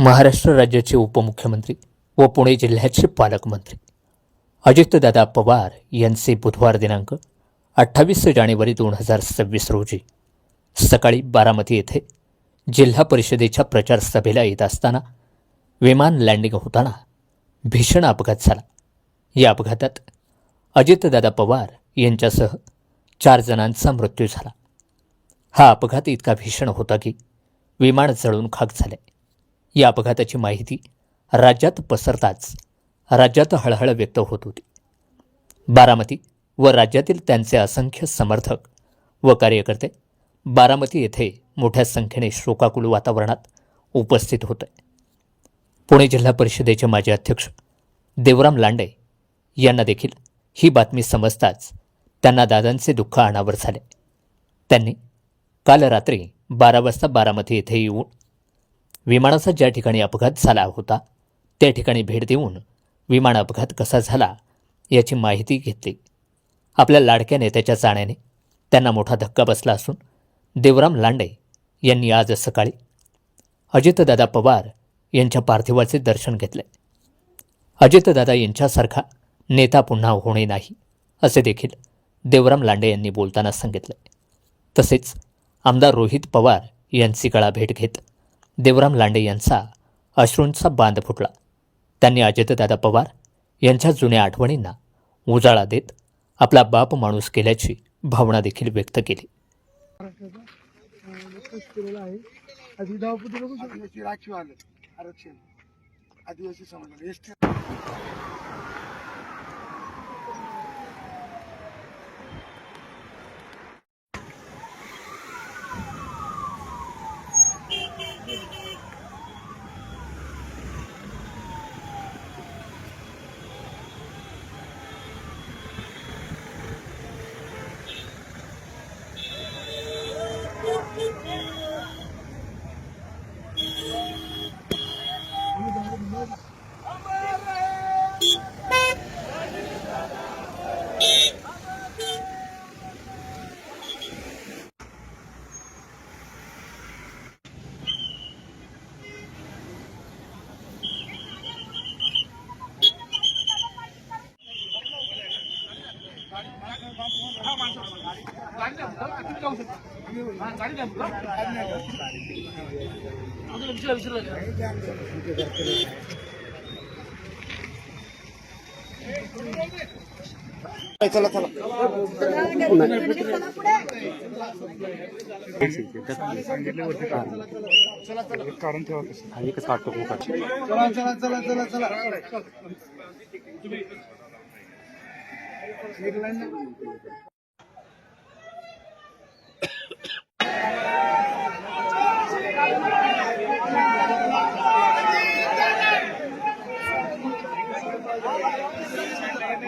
महाराष्ट्र राज्याचे उपमुख्यमंत्री व पुणे जिल्ह्याचे पालकमंत्री. अजितदादा पवार यांचे बुधवार दिनांक अठ्ठावीस जानेवारी दोन हजार सव्वीस रोजी. सकाळी बारामती येथे जिल्हा परिषदेच्या प्रचार सभेला येत असताना विमान लँडिंग होताना भीषण अपघात झाला. या अपघातात अजितदादा पवार यांच्यासह चार जणांचा मृत्यू झाला. हा अपघात इतका भीषण होता की विमान जळून खाक झाले. या अपघाताची माहिती राज्यात पसरताच राज्यात हळहळ व्यक्त होत होती. बारामती व राज्यातील त्यांचे असंख्य समर्थक व कार्यकर्ते बारामती येथे मोठ्या संख्येने शोकाकुल वातावरणात उपस्थित होते. पुणे जिल्हा परिषदेचे माजी अध्यक्ष देवराम लांडे यांना देखील ही बातमी समजताच त्यांना दादांचे दुःख अनावर झाले. त्यांनी काल रात्री बारा वाजता बारामती येथे येऊन विमानाचा ज्या ठिकाणी अपघात झाला होता त्या ठिकाणी भेट देऊन विमान अपघात कसा झाला याची माहिती घेतली. आपल्या लाडक्या नेत्याच्या जाण्याने त्यांना मोठा धक्का बसला असून देवराम लांडे यांनी आज सकाळी अजितदादा पवार यांच्या पार्थिवाचे दर्शन घेतले. अजितदादा यांच्यासारखा नेता पुन्हा होणे नाही असे देखील देवराम लांडे यांनी बोलताना सांगितले. तसेच आमदार रोहित पवार यांची गळा भेट घेत देवराम लांडे यांचा अश्रूंचा बांध फुटला. त्यांनी अजितदादा पवार यांच्या जुन्या आठवणींना उजाळा देत आपला बाप माणूस केल्याची भावना देखील व्यक्त केली. आदिवासी आरक्षण. आदिवासी समाजाला. एस चला चला कारण ठेवा चला चला चला चला चला.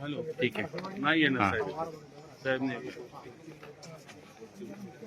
हॅलो ठीक आहे नाही येणार साहेब साहेब नाही